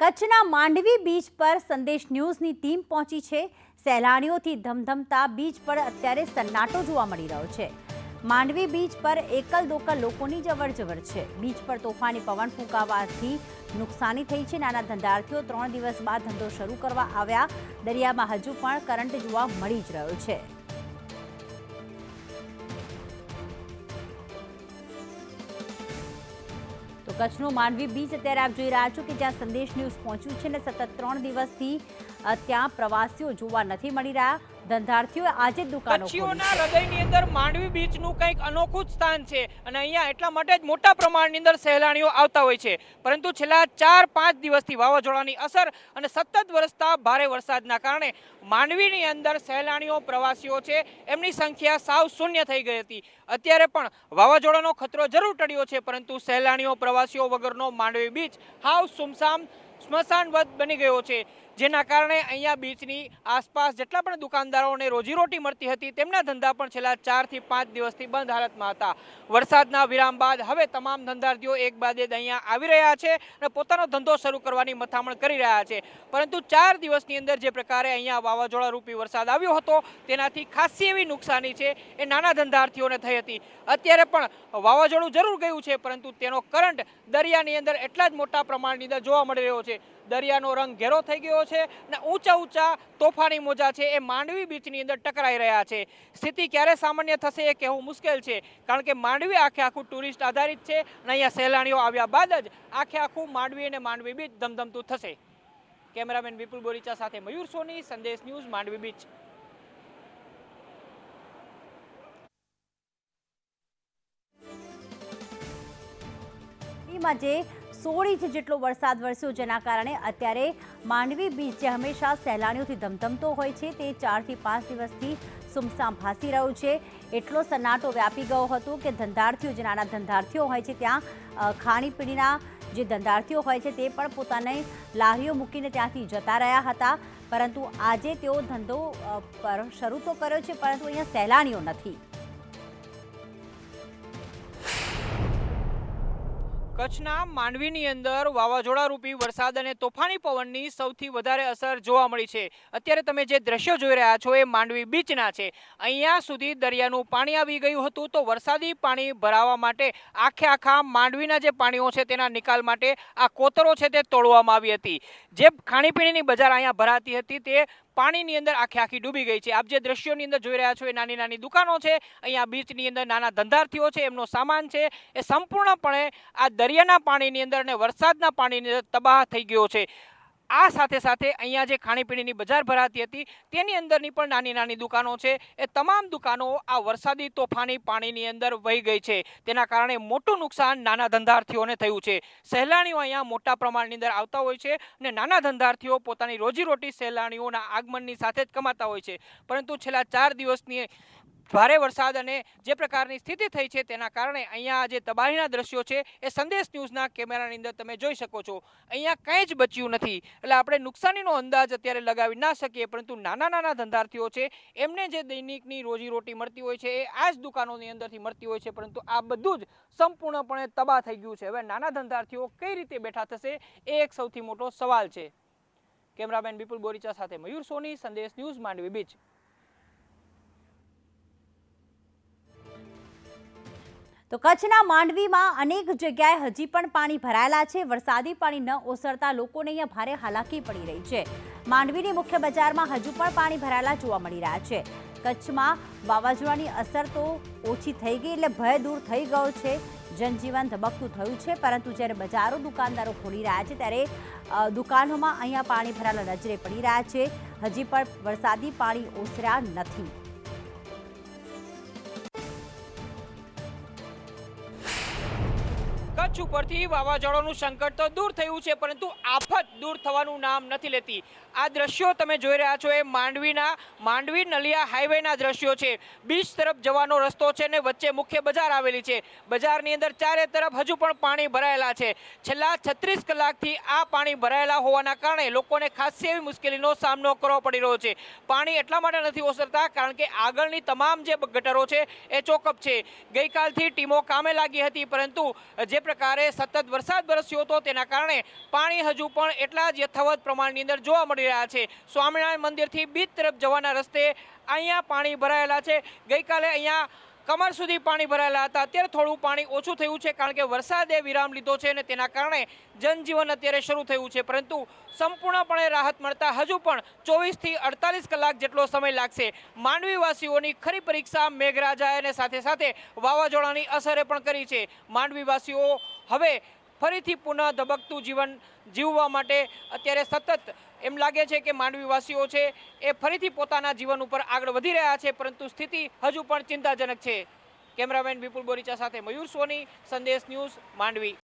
કચ્છના માંડવી બીચ પર સંદેશ ન્યૂઝની ટીમ પહોંચી છે. સહેલાણીઓથી ધમધમતા બીચ પર અત્યારે સન્નાટો જોવા મળી રહ્યો છે. માંડવી બીચ પર એકલ દોકલ લોકોની જવરજવર છે. બીચ પર તોફાની પવન ફૂંકાવાથી નુકસાની થઈ છે. નાના ધંધાર્થીઓ ત્રણ દિવસ બાદ ધંધો શરૂ કરવા આવ્યા. દરિયામાં હજુ પણ કરંટ જોવા મળી જ રહ્યો છે. કચ્છનું માંડવી બીચ અત્યારે આપ જોઈ રહ્યા છો કે જ્યાં સંદેશ ન્યૂઝ પહોંચ્યું છે ને સતત ત્રણ દિવસથી ત્યાં પ્રવાસીઓ જોવા નથી મળી રહ્યા. ધંધાર્થીઓએ આજે જ દુકાનો કચ્છીઓના હૃદયની અંદર માંડવી બીચનું કંઈક અનોખું જ સ્થાન છે અને અહીંયા એટલા માટે જ મોટા પ્રમાણની અંદર સહેલાણીઓ આવતા હોય છે. પરંતુ છેલ્લા ચાર, પાંચ દિવસથી વાવાઝોડાની અસર અને સતત વરસતા ભારે વરસાદના કારણે માંડવીની અંદર સહેલાણીઓ પ્રવાસીઓ છે, એમની સંખ્યા સાવ શૂન્ય થઈ ગઈ હતી. અત્યારે પણ વાવાઝોડાનો ખતરો જરૂર ટળ્યો છે, પરંતુ સહેલાણીઓ પ્રવાસીઓ વગરનો માંડવી બીચ હાવ સુમસામ સ્મશાનવત બની ગયો છે. જેના કારણે અહીંયા બીચની આસપાસ જેટલા પણ દુકાનદારોને રોજીરોટી મળતી હતી, તેમના ધંધા પણ છેલ્લા ચારથી પાંચ દિવસથી બંધ હાલતમાં હતા. વરસાદના વિરામ બાદ હવે તમામ ધંધાર્થીઓ એક બાદ અહીંયા આવી રહ્યા છે અને પોતાનો ધંધો શરૂ કરવાની મથામણ કરી રહ્યા છે. પરંતુ ચાર દિવસની અંદર જે પ્રકારે અહીંયા વાવાઝોડા રૂપી વરસાદ આવ્યો હતો, તેનાથી ખાસી એવી નુકસાની છે એ નાના ધંધાર્થીઓને થઈ હતી. અત્યારે પણ વાવાઝોડું જરૂર ગયું છે, પરંતુ તેનો કરંટ દરિયાની અંદર એટલા જ મોટા પ્રમાણની અંદર જોવા મળી રહ્યો છે. દરિયાનો રંગ ઘેરો થઈ ગયો છે અને ઊંચા ઊંચા તોફાની મોજા છે એ માંડવી બીચની અંદર ટકરાઈ રહ્યા છે. સ્થિતિ ક્યારે સામાન્ય થશે એ કહેવું મુશ્કેલ છે. કારણ કે માંડવી આખે આખું ટુરિસ્ટ આધારિત છે અને અહીંયા સહેલાણીઓ આવ્યા બાદ જ આખે આખું માંડવી અને માંડવી બીચ ધમધમતું થશે. કેમેરામેન વિપુલ બોરીચા સાથે મયુર સોની, સંદેશ ન્યૂઝ, માંડવી બીચ. માં સોળ ઇંચ જેટલો વરસાદ વરસ્યો જેના કારણે અત્યારે માંડવી બીચ જે હંમેશા સહેલાણીઓથી ધમધમતો હોય છે, તે ચારથી પાંચ દિવસથી સુમસામ ભાસી રહ્યું છે. એટલો સન્નાટો વ્યાપી ગયો હતો કે ધંધાર્થીઓ જે નાના ધંધાર્થીઓ હોય છે, ત્યાં ખાણીપીણીના જે ધંધાર્થીઓ હોય છે, તે પણ પોતાને લારીઓ મૂકીને ત્યાંથી જતા રહ્યા હતા. પરંતુ આજે તેઓ ધંધો પર શરૂ તો કર્યો છે, પરંતુ અહીંયા સહેલાણીઓ નથી. કચ્છના માંડવીની અંદર વાવાઝોડા રૂપી વરસાદ અને તોફાની પવનની સૌથી વધારે અસર જોવા મળી છે. અત્યારે તમે જે દ્રશ્યો જોઈ રહ્યા છો એ માંડવી બીચના છે. અહીંયા સુધી દરિયાનું પાણી આવી ગયું હતું તો વરસાદી પાણી ભરાવા માટે આખે આખા માંડવીના જે પાણીઓ છે તેના નિકાલ માટે આ કોતરો છે તે તોડવામાં આવી હતી. જે ખાણીપીણીની બજાર અહીંયા ભરાતી હતી તે પાણીની અંદર આખે આખી ડૂબી ગઈ છે. આપ જે દ્રશ્યોની અંદર જોઈ રહ્યા છો, એ નાની નાની દુકાનો છે. અહીંયા બીચની અંદર નાના ધંધાર્થીઓ છે, એમનો સામાન છે. એ સંપૂર્ણપણે આ દરિયાના પાણીની અંદર અને વરસાદના પાણીની અંદર તબાહ થઈ ગયો છે. આ સાથે સાથે અહીંયા જે ખાણીપીણીની બજાર ભરાતી હતી, તેની અંદરની પણ નાની નાની દુકાનો છે. એ તમામ દુકાનો આ વરસાદી તોફાની પાણીની અંદર વહી ગઈ છે. તેના કારણે મોટું નુકસાન નાના ધંધાર્થીઓને થયું છે. સહેલાણીઓ અહીંયા મોટા પ્રમાણની અંદર આવતા હોય છે અને નાના ધંધાર્થીઓ પોતાની રોજીરોટી સહેલાણીઓના આગમનની સાથે જ કમાતા હોય છે. પરંતુ છેલ્લા ચાર દિવસની ભારે વરસાદ અને જે પ્રકારની સ્થિતિ થઈ છે તેના કારણે અહીંયા જે તબાહીના દ્રશ્યો છે એ સંદેશ ન્યૂઝના કેમેરાની અંદર તમે જોઈ શકો છો. અહીંયા કંઈ જ બચ્યું નથી. એટલે આપણે નુકસાનીનો અંદાજ અત્યારે લગાવી ના શકીએ, પરંતુ નાના નાના ધંધાર્થીઓ છે, એમને જે દૈનિકની રોજીરોટી મળતી હોય છે, એ આ જ દુકાનોની અંદરથી મળતી હોય છે, પરંતુ આ બધું જ સંપૂર્ણપણે તબાહ થઈ ગયું છે. હવે નાના ધંધાર્થીઓ કઈ રીતે બેઠા થશે એ એક સૌથી મોટો સવાલ છે. કેમેરામેન વિપુલ બોરીચા સાથે મયુર સોની, સંદેશ ન્યૂઝ માંડવી બીચ. તો કચ્છના માંડવીમાં અનેક જગ્યાએ હજી પણ પાણી ભરાયેલા છે. વરસાદી પાણી ન ઓસરતા લોકોને અહીંયા ભારે હાલાકી પડી રહી છે. માંડવીની મુખ્ય બજારમાં હજુ પણ પાણી ભરાયેલા જોવા મળી રહ્યા છે. કચ્છમાં વાવાઝોડાની અસર તો ઓછી થઈ ગઈ એટલે ભય દૂર થઈ ગયો છે. જનજીવન ધબકતું થયું છે, પરંતુ જ્યારે બજારો, દુકાનદારો ખોલી રહ્યા છે, ત્યારે દુકાનોમાં અહીંયા પાણી ભરાયેલા નજરે પડી રહ્યા છે. હજી પણ વરસાદી પાણી ઓસર્યા નથી. કચ્છ ઉપરથી વાવાઝોડાનું સંકટ તો દૂર થયું છે, પરંતુ આફત દૂર થવાનું નામ નથી લેતી. આ દ્રશ્યો તમે જોઈ રહ્યા છો એ માંડવીના, માંડવી નલિયા હાઈવેના દ્રશ્યો છે. બીચ તરફ જવાનો રસ્તો છે ને વચ્ચે મુખ્ય બજાર આવેલી છે. બજારની અંદર ચારે તરફ હજુ પણ પાણી ભરાયેલા છે. છેલ્લા છત્રીસ કલાકથી આ પાણી ભરાયેલા હોવાના કારણે લોકોને ખાસી એવી મુશ્કેલીનો સામનો કરવો પડી રહ્યો છે. પાણી એટલા માટે નથી ઓસરતા કારણ કે આગળની તમામ જે ગટરો છે એ ચોકઅપ છે. ગઈકાલથી ટીમો કામે લાગી હતી, પરંતુ જે પ્રકારે સતત વરસાદ વરસ્યો હતો. તેના કારણે પાણી હજુ પણ એટલા જ યથાવત પ્રમાણની અંદર જોવા મળી રહ્યા છે. સ્વામિનારાયણ મંદિરથી બીચ તરફ જવાના રસ્તે અહીંયા પાણી ભરાયેલા છે. ગઈકાલે અહીંયા કમર સુધી પાણી ભરાયેલા હતા. અત્યારે થોડું પાણી ઓછું થયું છે કારણ કે વરસાદે વિરામ લીધો છે અને તેના કારણે જનજીવન અત્યારે શરૂ થયું છે. પરંતુ સંપૂર્ણપણે રાહત મળતા હજુ પણ ચોવીસથી અડતાલીસ કલાક જેટલો સમય લાગશે. માંડવીવાસીઓની ખરી પરીક્ષા મેઘરાજાએ અને સાથે સાથે વાવાઝોડાની અસરે પણ કરી છે. માંડવીવાસીઓ હવે ફરીથી પુનઃ ધબકતું જીવન જીવવા માટે અત્યારે સતત એમ લાગે છે કે માંડવીવાસીઓ છે એ ફરીથી પોતાના જીવન ઉપર આગળ વધી રહ્યા છે, પરંતુ સ્થિતિ હજુ પણ ચિંતાજનક છે. કેમેરામેન વિપુલ બોરીચા સાથે મયુર સોની, સંદેશ ન્યૂઝ માંડવી.